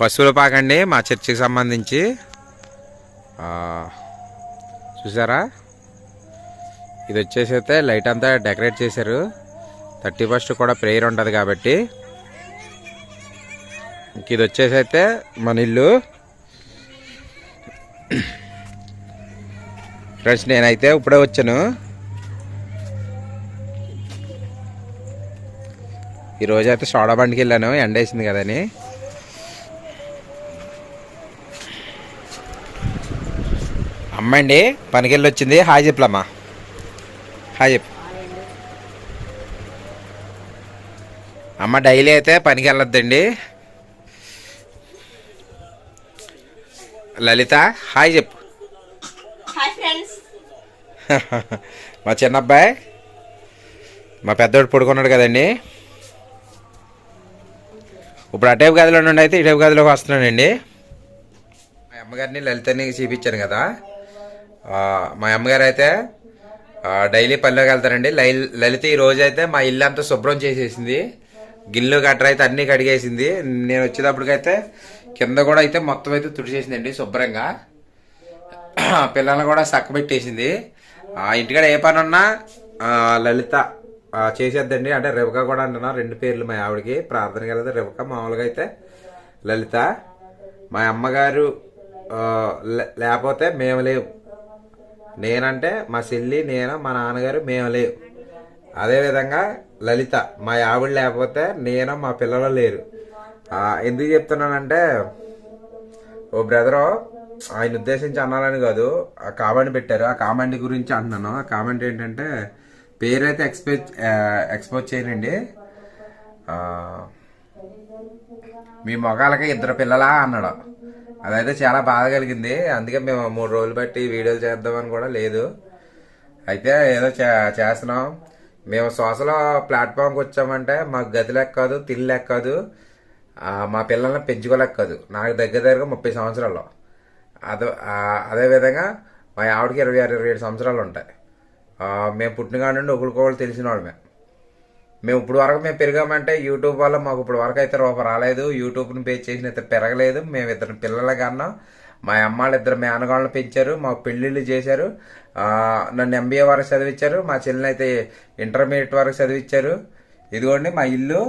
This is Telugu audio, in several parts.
పశువుల పాకండి మా చర్చికి సంబంధించి. చూసారా? ఇది వచ్చేసి అయితే లైట్ అంతా డెకరేట్ చేశారు. థర్టీ ఫస్ట్ కూడా ప్రేయర్ ఉంటుంది కాబట్టి. ఇంక ఇది వచ్చేసి అయితే మన ఇల్లు. ఫ్రెండ్స్ నేనైతే ఇప్పుడే వచ్చాను. ఈరోజు అయితే సోడా బండికి వెళ్ళాను ఎండ వేసింది కదని అమ్మండి పనికి వెళ్ళి వచ్చింది హాయ్ చెప్పులమ్మా. హాయ్ చెప్పు. అమ్మ డైలీ అయితే పనికి వెళ్ళొద్దండి లలిత హాయ్ చెప్పు. మా చిన్న అబ్బాయి మా పెద్దోడు పడుకున్నాడు కదండి. ఇప్పుడు అటేపు గదిలో నుండి అయితే ఇటేపు గదిలోకి వస్తున్నానండి మా అమ్మగారిని లలితని చూపించాను కదా. మా అమ్మగారు అయితే డైలీ పనిలోకి వెళ్తారండి. లై- లలిత ఈ రోజు అయితే మా ఇల్లు అంతా శుభ్రం చేసేసింది. గిల్లు గట్ర అయితే అన్నీ కడిగేసింది. నేను వచ్చేటప్పటికైతే కింద కూడా అయితే మొత్తం అయితే తుడిచేసిందండి శుభ్రంగా. పిల్లల్ని కూడా సక్కబెట్టేసింది. ఆ ఇంటికాడ ఏ పని ఉన్నా లలిత చేసేద్దండి. అంటే రేవక కూడా అంటున్నా రెండు పేర్లు మా ఆవిడకి. ప్రార్థనకి వెళ్తే రేవక మామూలుగా అయితే లలిత. మా అమ్మగారు లే- లేకపోతే మేము లేవు. నేనంటే మా చెల్లి నేను మా నాన్నగారు మేము లేవు అదేవిధంగా లలిత మా ఆవిడ లేకపోతే నేను మా పిల్లలు లేరు. ఎందుకు చెప్తున్నానంటే ఓ బ్రదరు ఆయన ఉద్దేశించి అనాలని కాదు ఆ కామెంట్ పెట్టారు. ఆ కామెంట్ గురించి అంటున్నాను. ఆ కామెంట్ ఏంటంటే పేరైతే ఎక్స్పెక్ట్ ఎక్స్పోజ్ చేయనండి. మీ మొగాలకి ఇద్దరు పిల్లలా అన్నాడు. అదైతే చాలా బాధ కలిగింది. అందుకే మేము మూడు రోజులు బట్టి వీడియోలు చేద్దామని కూడా లేదు. అయితే ఏదో చే- చేస్తున్నాం. మేము సోషల్ ప్లాట్ఫామ్కి వచ్చామంటే మాకు గది లెక్క కాదు తిల్లు మా పిల్లల్ని పెంచుకోలేక్కదు నాకు దగ్గర దగ్గర ముప్పై సంవత్సరాలు. అదే విధంగా అదేవిధంగా మా ఆవిడకి ఇరవై ఆరు ఇరవై ఏడు సంవత్సరాలు ఉంటాయి. మేము పుట్టిన నుండి ఒకరికొకరు తెలిసిన వాళ్ళమే. మేము ఇప్పుడు వరకు మేము పెరిగామంటే యూట్యూబ్ వల్ల మాకు ఇప్పుడు వరకు అయితే రూప రాలేదు. యూట్యూబ్ని పే చేసిన అయితే పెరగలేదు. మేము ఇద్దరు పిల్లల కన్నా. మా అమ్మాళ్ళు ఇద్దరు మేనగాళ్ళని పెంచారు. మా పెళ్ళిళ్ళు చేశారు. నన్ను ఎంబీఏ వరకు చదివించారు మా చెల్లిని అయితే ఇంటర్మీడియట్ వరకు చదివించారు ఇదిగోండి మా ఇల్లు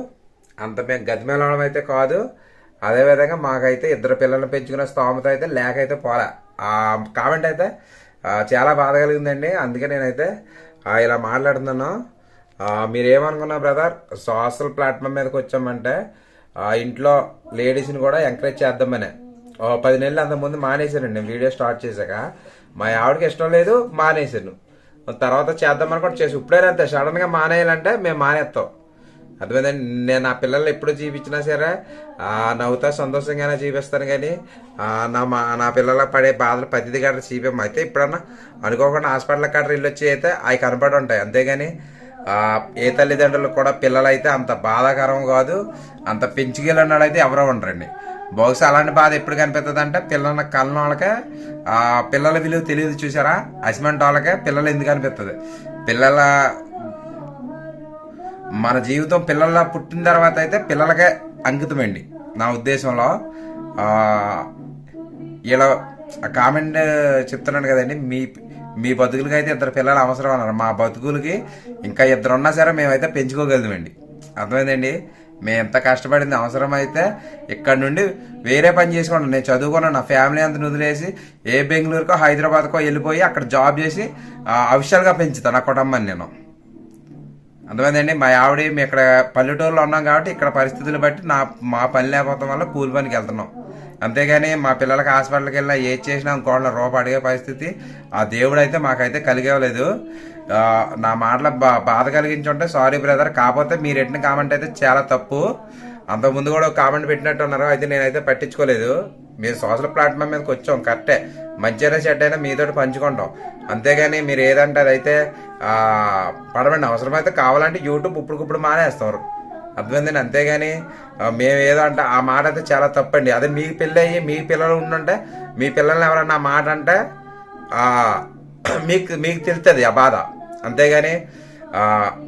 అంత మేము గతిమేళం అయితే కాదు. అదేవిధంగా మాకైతే ఇద్దరు పిల్లల్ని పెంచుకునే స్తోమత అయితే లేక అయితే పోలే. ఆ కామెంట్ అయితే చాలా బాధ కలిగిందండి. అందుకే నేనైతే ఇలా మాట్లాడుతున్నాను. మీరేమనుకున్నా బ్రదర్ సోషల్ ప్లాట్ఫామ్ మీదకి వచ్చామంటే ఇంట్లో లేడీస్ని కూడా ఎంకరేజ్ చేద్దామనే. ఓ పది నెలలు అంతకుముందు మానేశానండి నేను వీడియో స్టార్ట్ చేశాక. మా ఆవిడకి ఇష్టం లేదు మానేశాను తర్వాత చేద్దామని కూడా చేసి ఇప్పుడే అంతే సడన్గా మానేయాలంటే మేము మానేస్తాం. అర్థమైందండి నేను నా పిల్లల్ని ఎప్పుడు చూపించినా సరే నవ్వుతా సంతోషంగానే చూపిస్తాను కానీ నా మా నా పిల్లల పడే బాధలు ప్రతిది గట్రా చూపించం అయితే ఇప్పుడన్నా అనుకోకుండా హాస్పిటల్ కట్ట ఇల్లు వచ్చి అయితే అవి కనపడి ఉంటాయి. అంతేగాని ఏ తల్లిదండ్రులు కూడా పిల్లలు అయితే అంత బాధాకరం కాదు. అంత పెంచుకెళ్ళినాడు అయితే ఎవరో ఉండరండి. బహుశా అలాంటి బాధ ఎప్పుడు కనిపిస్తుంది అంటే పిల్లల కళ్ళ వాళ్ళకే పిల్లల విలువ తెలియదు చూసారా అసిమెంట్ వాళ్ళకే పిల్లలు ఎందుకు అనిపిస్తుంది పిల్లల మన జీవితం పిల్లల పుట్టిన తర్వాత అయితే పిల్లలకే అంకితమండి. నా ఉద్దేశంలో ఇలా కామెంట్ చెప్తున్నాను కదండి మీ మీ బతుకులకి అయితే ఇద్దరు పిల్లలు అవసరం అన్నారు. మా బతుకులకి ఇంకా ఇద్దరు ఉన్నా సరే మేమైతే పెంచుకోగలమండి అర్థమైందండి? మేము ఎంత కష్టపడింది అవసరమైతే ఇక్కడ నుండి వేరే పని చేసుకున్నాను నేను చదువుకున్నాను నా ఫ్యామిలీ అంతా వదిలేసి ఏ బెంగళూరుకో హైదరాబాద్కో వెళ్ళిపోయి అక్కడ జాబ్ చేసి అఫిషియల్గా పెంచుతాను నా కుటుంబాన్ని నేను. అర్థమైందండి? మా ఆవిడ మేము ఇక్కడ పల్లెటూరులో ఉన్నాం కాబట్టి ఇక్కడ పరిస్థితులు బట్టి నా మా పని లేకపోవడం వల్ల కూలి పనికి వెళ్తున్నాం. అంతేగాని మా పిల్లలకి హాస్పిటల్కి వెళ్ళినా ఏది చేసినా ఇంకోళ్ళ రూప అడిగే పరిస్థితి. ఆ దేవుడు అయితే మాకైతే కలిగేవలేదు. నా మాటల బా బాధ కలిగించుంటే సారీ బ్రదర్. కాకపోతే మీరు ఎట్టిన కామెంట్ అయితే చాలా తప్పు. అంతకుముందు కూడా కామెంట్ పెట్టినట్టు ఉన్నారు. అయితే నేనైతే పట్టించుకోలేదు. మీరు సోషల్ ప్లాట్ఫామ్ మీదకి వచ్చాం కరెక్టే. మంచిగా చెడ్డ అయినా మీతోటి పంచుకుంటాం. అంతేగాని మీరు ఏదంటే అదైతే ఆ, పడమండి అవసరమైతే కావాలంటే యూట్యూబ్ ఇప్పుడుకిప్పుడు మానేస్తారు. అర్థమైందండి అంతేగాని మేము ఏదో అంటే ఆ మాట అయితే చాలా తప్పండి. అదే మీ పిల్ల అయ్యి మీ పిల్లలు ఉండుంటే మీ పిల్లల్ని ఎవరన్నా ఆ మాట అంటే మీకు మీకు తెలుస్తుంది ఆ బాధ. అంతేగాని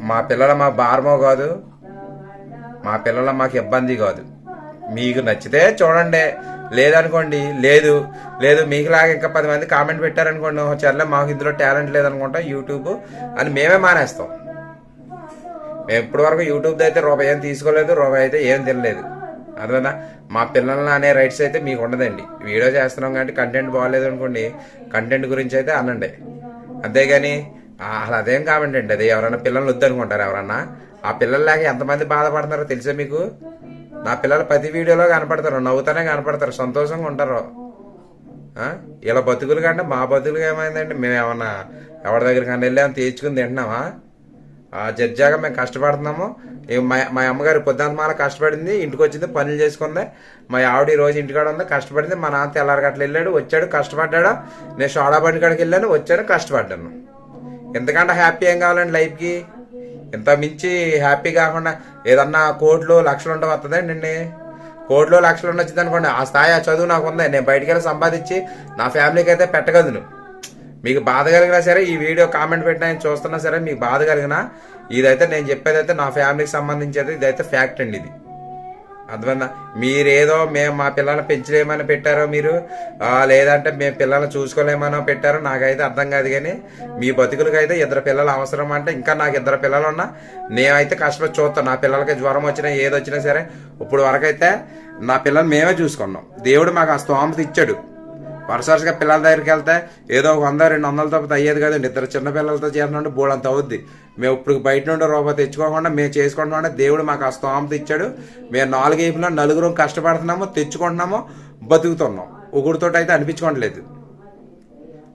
మా పిల్లల మా భారమో కాదు మా పిల్లల మాకు ఇబ్బంది కాదు. మీకు నచ్చితే చూడండి. లేదనుకోండి లేదు. లేదు మీకులాగా ఇంకా పది మంది కామెంట్ పెట్టారనుకోండి "ఓ, చర్లే మాకు ఇందులో టాలెంట్ లేదనుకుంటా యూట్యూబ్ అని మేమే మానేస్తాం. ఇప్పటి వరకు యూట్యూబ్ అయితే రూపాయి ఏం తీసుకోలేదు రూపాయి అయితే ఏం తినలేదు. అర్థమైందా? మా పిల్లల్ని అనే రైట్స్ అయితే మీకు ఉండదండి. వీడియో చేస్తున్నాం కాబట్టి కంటెంట్ బాగాలేదు అనుకోండి కంటెంట్ గురించి అయితే అనండి. అంతేగాని అసలు అదేం కామెంట్ అండి. అది ఎవరైనా పిల్లల్ని వద్దనుకుంటారు ఎవరన్నా? ఆ పిల్లలు లేక ఎంతమంది బాధపడుతున్నారో తెలుసా మీకు? నా పిల్లలు ప్రతి వీడియోలో కనపడతారు నవ్వుతానే కనపడతారు సంతోషంగా ఉంటారు. ఇలా బతుకులు కంటే మా బతుకులు ఏమైందండి? మేము ఏమన్నా ఎవరి దగ్గరికి వెళ్ళాము తీర్చుకుని తింటున్నామా? జడ్జాగా మేము కష్టపడుతున్నాము. మా మా అమ్మగారు పొద్దున్నమాల కష్టపడింది ఇంటికి వచ్చింది పనులు చేసుకుంది. మా ఆవిడ ఈ రోజు ఇంటికాడ ఉంది కష్టపడింది. మా నాన్న తెల్లారగట్ల వెళ్ళాడు వచ్చాడు కష్టపడ్డాడు. నేను షోడా బండి కాడికి వెళ్ళాను వచ్చాను కష్టపడ్డాను. ఎంతకంటే హ్యాపీ ఏం కావాలండి లైఫ్కి? ఇంత మించి హ్యాపీ కాకుండా ఏదన్నా కోట్లు లక్షలు ఉండవు వస్తుందండి అండి. కోట్లు లక్షలు ఉండొచ్చింది అనుకోండి ఆ స్థాయి ఆ చదువు నాకు ఉంది. నేను బయటికి వెళ్ళి సంపాదించి నా ఫ్యామిలీకి అయితే పెట్టగలను. మీకు బాధ కలిగినా సరే ఈ వీడియో కామెంట్ పెట్టినా చూస్తున్నా సరే మీకు బాధ కలిగినా ఇదైతే నేను చెప్పేదైతే నా ఫ్యామిలీకి సంబంధించేది ఇదైతే ఫ్యాక్ట్ అండి ఇది. అర్థమైందా? మీరేదో మేము మా పిల్లల్ని పెంచలేమని పెట్టారో మీరు లేదంటే మేము పిల్లల్ని చూసుకోలేమనో పెట్టారో నాకైతే అర్థం కాదు కానీ మీ బతుకులకి అయితే ఇద్దరు పిల్లలు అవసరం అంటే ఇంకా నాకు ఇద్దరు పిల్లలు ఉన్నా నేనైతే కష్టపడి చూస్తాను నా పిల్లలకి జ్వరం వచ్చినా ఏదొచ్చినా సరే ఇప్పుడు వరకైతే నా పిల్లల్ని మేమే చూసుకున్నాం. దేవుడు మాకు ఆ స్తోమత ఇచ్చాడు. వరుసగా పిల్లల దగ్గరికి వెళ్తే ఏదో ఒక వంద రెండు వందల అయ్యేది కదండి ఇద్దరు చిన్న పిల్లలతో చేరినంటే అంత అవుద్ది. మేము ఇప్పుడు బయట నుండి రూపాయి తెచ్చుకోకుండా మేము చేసుకుంటున్నాం దేవుడు మాకు ఆ స్తోమత ఇచ్చాడు. మేము నాలుగు వైపులా నలుగురు కష్టపడుతున్నాము తెచ్చుకుంటున్నాము బతుకుతున్నాం. ఒకరితో అయితే అనిపించుకోవట్లేదు.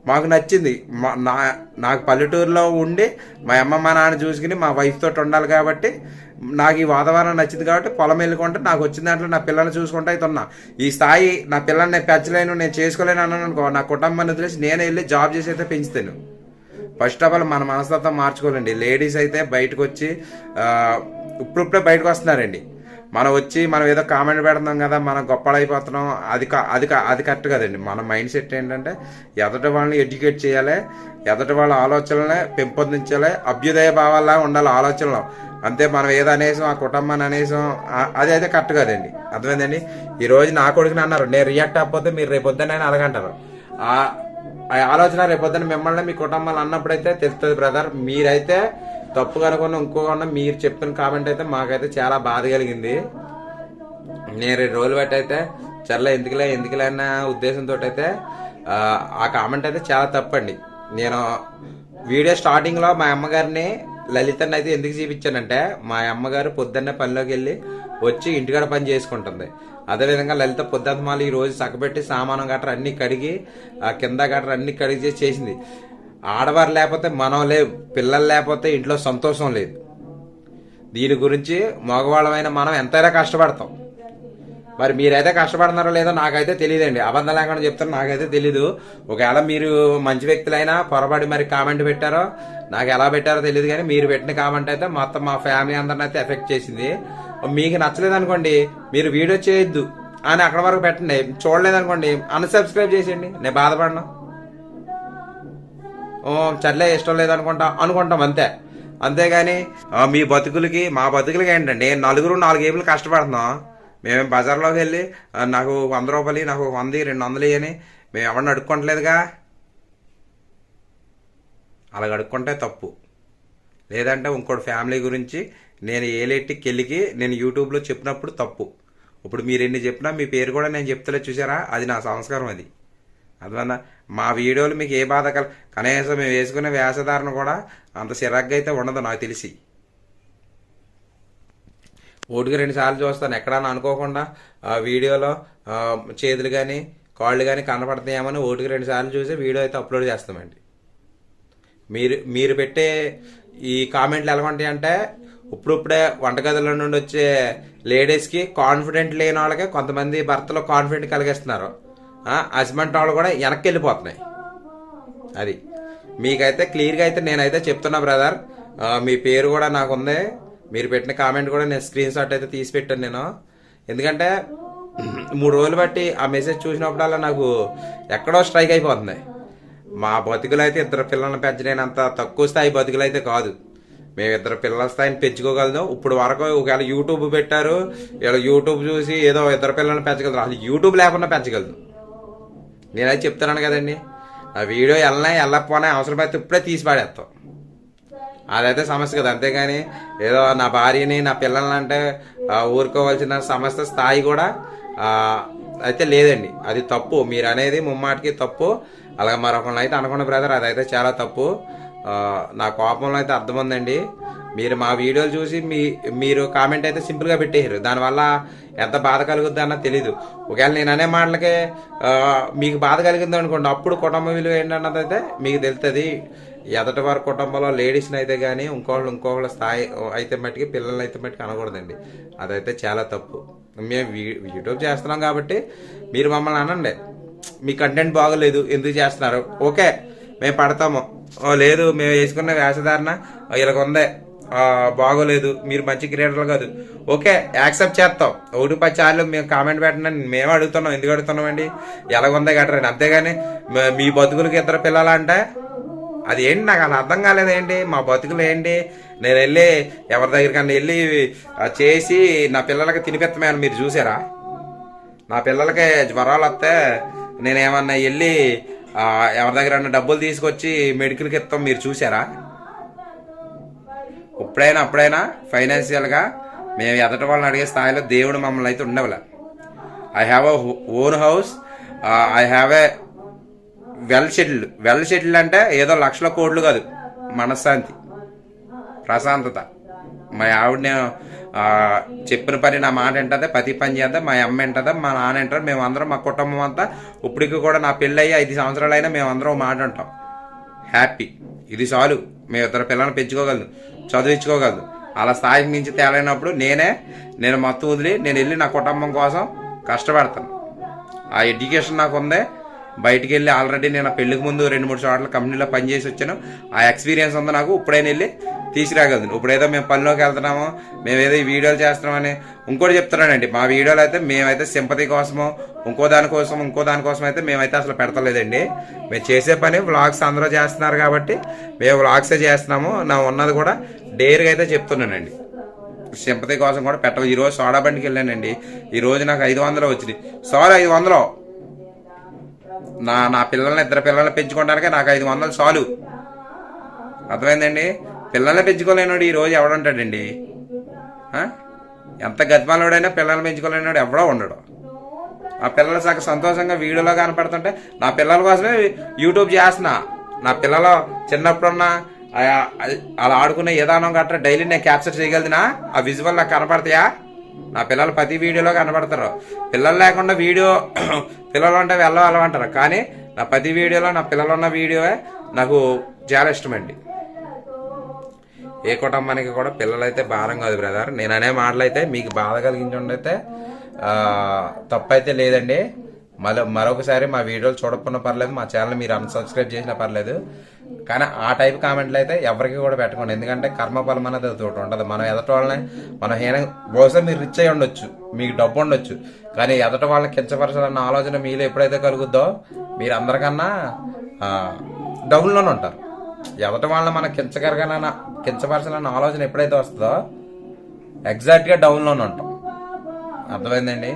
మాకు నచ్చింది. మా నా నాకు పల్లెటూరులో ఉండి మా అమ్మ మా నాన్న చూసుకుని మా వైఫ్ తోటి ఉండాలి కాబట్టి నాకు ఈ వాతావరణం నచ్చింది కాబట్టి పొలం వెళ్ళుకుంటే నాకు వచ్చిన దాంట్లో నా పిల్లల్ని చూసుకుంటూ అయితే ఉన్నా ఈ స్థాయి నా పిల్లల్ని నేను పెంచలేను నేను చేసుకోలేను అన్నాను అనుకో నా కుటుంబాన్ని వదిలేసి నేను వెళ్ళి జాబ్ చేసి అయితే పెంచుతాను. ఫస్ట్ ఆఫ్ ఆల్ మన మనస్తత్వం మార్చుకోవాలండి. లేడీస్ అయితే బయటకు వచ్చి ఆ, ఇప్పుడిప్పుడే బయటకు వస్తున్నారండి. మనం వచ్చి మనం ఏదో కామెంట్ పెడుతున్నాం కదా మనం గొప్పలైపోతున్నాం అది అది అది కరెక్ట్ కదండి. మన మైండ్ సెట్ ఏంటంటే ఎదటి వాళ్ళని ఎడ్యుకేట్ చేయాలి ఎదటి వాళ్ళ ఆలోచనలే పెంపొందించాలి అభ్యుదయ భావాల్లా ఉండాలి ఆలోచనలో. అంతే మనం ఏదో అనేసాం ఆ కుటుంబాన్ని అనేసాం అది అయితే కరెక్ట్ కదండి. అర్థమైందండి? ఈ రోజు నా కొడుకుని అన్నారు నేను రియాక్ట్ అవ్వకపోతే మీరు రేపొద్దున అని అడగంటారు. ఆ ఆ ఆలోచన రేపొద్దున మిమ్మల్ని మీ కుటుంబాలు అన్నప్పుడైతే తెలుస్తుంది బ్రదర్ మీరైతే తప్పు కనుకున్న ఇంకోకుండా మీరు చెప్పిన కామెంట్ అయితే మాకైతే చాలా బాధ కలిగింది. నేను రెండు రోజులు బట్టి అయితే చల్ల ఎందుకులే ఎందుకులే అన్న ఉద్దేశంతో అయితే ఆ, కామెంట్ అయితే చాలా తప్పండి. నేను వీడియో స్టార్టింగ్లో మా అమ్మగారిని లలితని అయితే ఎందుకు చూపించానంటే మా అమ్మగారు పొద్దున్నే పనిలోకి వెళ్ళి వచ్చి ఇంటికాడ పని చేసుకుంటుంది. అదేవిధంగా లలిత పొద్దున్నమాలు ఈ రోజు చక్కబెట్టి సామానం గట్రా అన్ని కడిగి ఆ కింద గట్రా అన్ని కడిగి చేసి చేసింది. ఆడవారు లేకపోతే మనం లేవు పిల్లలు లేకపోతే ఇంట్లో సంతోషం లేదు. దీని గురించి మగవాళ్ళమైన మనం ఎంతైనా కష్టపడతాం. మరి మీరైతే కష్టపడుతున్నారో లేదో నాకైతే తెలియదండి. అబద్ధం లేకుండా చెప్తాను నాకైతే తెలీదు. ఒకవేళ మీరు మంచి వ్యక్తులైనా పొరపాటు మరి కామెంట్ పెట్టారో నాకు ఎలా పెట్టారో తెలియదు కానీ మీరు పెట్టిన కామెంట్ అయితే మొత్తం మా ఫ్యామిలీ అందరిని అయితే ఎఫెక్ట్ చేసింది. మీకు నచ్చలేదు అనుకోండి మీరు వీడియో చేయొద్దు అని అక్కడ వరకు పెట్టండి. చూడలేదు అనుకోండి అన్సబ్స్క్రైబ్ చేసేయండి. నేను బాధపడను. ఓ చర్లే ఇష్టం లేదనుకుంటా. అనుకుంటాం అంతే. అంతేగాని మీ బతుకులకి మా బతుకులకి ఏంటండి? నలుగురు నాలుగు ఏపులు కష్టపడుతున్నాం. మేము బజార్లోకి వెళ్ళి నాకు వంద రూపాయలు నాకు ఒక వంద రెండు వందలు అని మేము ఎవరిని అడుక్కోవట్లేదుగా అలా అడుక్కుంటే తప్పు. లేదంటే ఇంకోటి ఫ్యామిలీ గురించి నేను ఏలేటికి కెళ్ళికి నేను యూట్యూబ్లో చెప్పినప్పుడు తప్పు. ఇప్పుడు మీరు ఎన్ని చెప్పినా మీ పేరు కూడా నేను చెప్తలే చూసారా? అది నా సంస్కారం అది. అర్థమైందా మా వీడియోలు మీకు ఏ బాధ కల కనీసం మేము వేసుకునే వేషధారణ కూడా అంత చిరాగ్గా అయితే ఉండదు నాకు తెలిసి. ఓటుకి రెండుసార్లు చూస్తాను. ఎక్కడన్నా అనుకోకుండా ఆ వీడియోలో చేతులు కానీ కాళ్ళు కానీ కనపడతాయేమని ఓటుకి రెండుసార్లు చూసి వీడియో అయితే అప్లోడ్ చేస్తామండి. మీరు మీరు పెట్టే ఈ కామెంట్లు ఎలా ఉంటాయి అంటే ఇప్పుడిప్పుడే వంటగదిలో నుండి వచ్చే లేడీస్కి కాన్ఫిడెంట్ లేని వాళ్ళకి కొంతమంది భర్తలో కాన్ఫిడెంట్ కలిగిస్తున్నారు. హస్బెండ్ వాళ్ళు కూడా వెనక్కి వెళ్ళిపోతున్నాయి అది. మీకైతే క్లియర్గా అయితే నేనైతే చెప్తున్నా బ్రదర్. మీ పేరు కూడా నాకుంది మీరు పెట్టిన కామెంట్ కూడా నేను స్క్రీన్ షాట్ అయితే తీసి పెట్టాను నేను. ఎందుకంటే మూడు రోజులు బట్టి ఆ మెసేజ్ చూసినప్పుడల్లా నాకు ఎక్కడో స్ట్రైక్ అయిపోతుంది. మా బతుకులు అయితే ఇద్దరు పిల్లల్ని పెంచలేనంత తక్కువ స్థాయి బతుకులు అయితే కాదు. మేము ఇద్దరు పిల్లల స్థాయిని పెంచుకోగలను ఇప్పుడు వరకు ఒకవేళ యూట్యూబ్ పెట్టారు ఇలా యూట్యూబ్ చూసి ఏదో ఇద్దరు పిల్లల్ని పెంచగలరు అసలు యూట్యూబ్ లేకుండా పెంచగలదు నేనైతే చెప్తున్నాను కదండి. ఆ వీడియో వెళ్ళినా వెళ్ళకపోయినా అవసరమైతే ఇప్పుడే తీసి పాడేస్తాం. అదైతే సమస్య కదా అంతేగాని ఏదో నా భార్యని నా పిల్లల్ని అంటే ఊరుకోవాల్సిన సమస్య స్థాయి కూడా అయితే లేదండి. అది తప్పు. మీరు అనేది ముమ్మాటికి తప్పు. అలాగే మరొకరిని అయితే అనుకున్న బ్రదర్ అదైతే చాలా తప్పు. నా కోపంలో అయితే అర్థం ఉందండి. మీరు మా వీడియోలు చూసి మీ మీరు కామెంట్ అయితే సింపుల్గా పెట్టేశారు. దానివల్ల ఎంత బాధ కలుగుద్ది అన్న తెలీదు. ఒకవేళ నేను అనే మాటలకే మీకు బాధ కలిగింది అనుకోండి అప్పుడు కుటుంబ విలువ ఏంటన్నది అయితే మీకు తెలుస్తుంది ఎదటి వారి కుటుంబంలో లేడీస్ని అయితే కానీ ఇంకోళ్ళు ఇంకోళ్ళ స్థాయి అయితే మట్టికి పిల్లల్ని అయితే మట్టికి అనకూడదండి. అదైతే చాలా తప్పు. మేము యూట్యూబ్ చేస్తున్నాం కాబట్టి మీరు మమ్మల్ని అనండి. మీ కంటెంట్ బాగోలేదు ఎందుకు చేస్తున్నారు? ఓకే మేము పడతాము. లేదు మేము వేసుకున్న వేషధారణ ఇలాగ ఉంది బాగోలేదు. మీరు మంచి క్రియేటర్లు కాదు. ఓకే యాక్సెప్ట్ చేస్తాం. ఒకటి పది సార్లు మేము కామెంట్ పెట్టండి. మేము అడుగుతున్నాం. ఎందుకు అడుగుతున్నామండి? ఎలాగుందే గట్రా అంతేగాని మీ బతుకులకి ఇద్దరు పిల్లలంటే అది ఏంటి? నాకు అలా అర్థం కాలేదేంటి మా బతుకులు ఏంటి? నేను వెళ్ళి ఎవరి దగ్గరికన్నా వెళ్ళి చేసి నా పిల్లలకి తినిపెత్తమని మీరు చూసారా? నా పిల్లలకి జ్వరాలు వస్తే నేను ఏమన్నా వెళ్ళి ఎవరి దగ్గర డబ్బులు తీసుకొచ్చి మెడికల్కి ఇస్తాం. మీరు చూసారా? ఇప్పుడైనా అప్పుడైనా ఫైనాన్షియల్గా మేము ఎదటి వాళ్ళని అడిగే స్థాయిలో దేవుడు మమ్మల్ని అయితే ఉండవలే. I have a own house I have a well settled well settled అంటే ఏదో లక్షల కోట్లు కాదు మనశ్శాంతి ప్రశాంతత. మా ఆవిడని చెప్పిన పని నా మాట ఏంటదే ప్రతి పని చేద్దాం మా అమ్మ ఏంటదా మా నాన్న ఏంటారు మేము అందరం మా కుటుంబం అంతా ఇప్పటికి కూడా నా పెళ్ళి అయ్యి ఐదు సంవత్సరాలు అయినా మేము అందరం మాట అంటాం హ్యాపీ. ఇది చాలు. మేము ఇద్దరు పిల్లల్ని పెంచుకోగలను చదివించుకోగలను. అలా స్థాయికి మించి తేలైనప్పుడు నేనే నేను మొత్తం వదిలి నేను వెళ్ళి నా కుటుంబం కోసం కష్టపడతాను. ఆ ఎడ్యుకేషన్ నాకు ఉంది. బయటికి వెళ్ళి ఆల్రెడీ నేను పెళ్ళికి ముందు రెండు మూడు చోట్ల కంపెనీలో పనిచేసి వచ్చాను. ఆ ఎక్స్పీరియన్స్ ఉంది నాకు ఇప్పుడైనా వెళ్ళి తీసుకురాగలను ఇప్పుడేదో మేము పనిలోకి వెళ్తున్నాము మేము ఏదో ఈ వీడియోలు చేస్తున్నామని ఇంకోటి చెప్తున్నానండి. మా వీడియోలు అయితే మేమైతే సింపతి కోసమో ఇంకో దానికోసం ఇంకో దానికోసం అయితే మేమైతే అసలు పెడతలేదండి. మేము చేసే పని వ్లాగ్స్ అందరూ చేస్తున్నారు కాబట్టి మేము వ్లాగ్సే చేస్తున్నాము. నా ఉన్నది కూడా డేర్గా అయితే చెప్తున్నానండి. సింపతి కోసం కూడా పెట్టవు ఈరోజు సోడా బండికి వెళ్ళానండి. ఈరోజు నాకు ఐదు వందలు వచ్చింది సారీ ఐదు వందలు. నా నా పిల్లల్ని ఇద్దరు పిల్లల్ని పెంచుకోవడానికి నాకు ఐదు వందలు చాలు. అర్థమైందండి? పిల్లల్ని పెంచుకోలేనోడు ఈ రోజు ఎవడుంటాడండి ఎంత గతిమాలోడైనా పిల్లల్ని పెంచుకోలేనోడు ఎవడో ఉండడు. ఆ పిల్లలు సగ సంతోషంగా వీడియోలో కనపడుతుంటే నా పిల్లల కోసమే యూట్యూబ్ చేస్తున్నా. నా పిల్లలు చిన్నప్పుడున్న అలా ఆడుకునే విధానం గట్రా డైలీ నేను క్యాప్చర్ చేయగలిగినా ఆ విజువల్ నాకు కనపడతాయా? నా పిల్లలు ప్రతి వీడియోలో కనబడతారు. పిల్లలు లేకుండా వీడియో పిల్లలు ఉంటే వెళ్ళ అంటారు. కానీ నా ప్రతి వీడియోలో నా పిల్లలు ఉన్న వీడియోయే నాకు చాలా ఇష్టమండి. ఏ కుటుంబానికి కూడా పిల్లలైతే భారం కాదు బ్రదర్. నేను అనే మాటలైతే మీకు బాధ కలిగించుండైతే తప్పు అయితే లేదండి. మళ్ళీ మరొకసారి మా వీడియోలు చూడకుండా పర్లేదు మా ఛానల్ మీరు అన్సబ్స్క్రైబ్ చేసినా పర్లేదు. కానీ ఆ టైప్ కామెంట్లు అయితే ఎవరికి కూడా పెట్టకండి ఎందుకంటే కర్మఫలం అనేది ఒకటి ఉంటుంది మనం ఎదట వాళ్ళని మనం హీన బహుశా మీరు రిచ్ అయి ఉండొచ్చు మీకు డబ్బు ఉండొచ్చు. కానీ ఎదట వాళ్ళని కించపరచాలన్న ఆలోచన మీలో ఎప్పుడైతే కలుగుద్దో మీరు అందరికన్నా డౌన్లోనే ఉంటారు. ఎదట వాళ్ళని మనం కించగలగాలన్న కించపరచాలన్న ఆలోచన ఎప్పుడైతే వస్తుందో ఎగ్జాక్ట్గా డౌన్లోనే ఉంటాం. అర్థమైందండి?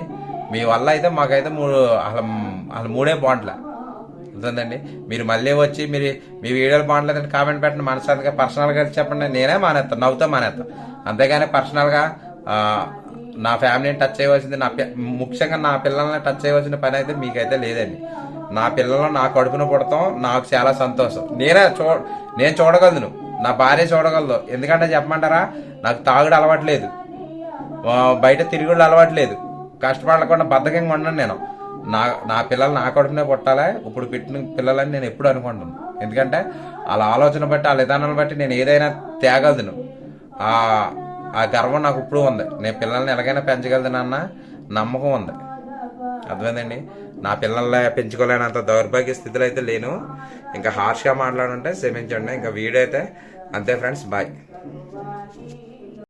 మీ వల్ల అయితే మాకైతే మూడు అసలు అసలు మూడే బాగుంట్లే ఉంటుందండి మీరు మళ్ళీ వచ్చి మీరు మీ వీడియోలు బాగుంటలేదంటే కామెంట్ పెట్టండి. మనసారిగా పర్సనల్గా చెప్పండి. నేనే మానేస్తాను నవ్వుతా మానేస్తాను అంతేగాని పర్సనల్గా నా ఫ్యామిలీని టచ్ చేయవలసింది నా ముఖ్యంగా నా పిల్లల్ని టచ్ చేయవలసిన పని అయితే మీకైతే లేదండి. నా పిల్లలు నా కడుపున పుడతాం నాకు చాలా సంతోషం. నేనే చూ నేను చూడగలను. నా భార్య చూడగలదు. ఎందుకంటే చెప్పమంటారా? నాకు తాగుడు అలవాట్లేదు బయట తిరుగుళ్ళు అలవాట్లేదు కష్టపడకుండా బద్ధకంగా ఉండను నేను. నా నా పిల్లలు నా కడుపునే పుట్టాలి? ఇప్పుడు పెట్టిన పిల్లలని నేను ఎప్పుడు అనుకుంటాను ఎందుకంటే వాళ్ళ ఆలోచన బట్టి వాళ్ళ విధానాలను బట్టి నేను ఏదైనా తేగలను ఆ ఆ గర్వం నాకు ఇప్పుడు ఉంది. నేను పిల్లల్ని ఎలాగైనా పెంచగలదనన్న నమ్మకం ఉంది. అర్థమైందండి? నా పిల్లల్ని పెంచుకోలేనంత దౌర్భాగ్య స్థితిలో అయితే లేను. ఇంకా హార్ష్గా మాట్లాడుంటే క్షమించండి. ఇంకా వీడియో అయితే అంతే ఫ్రెండ్స్. బాయ్.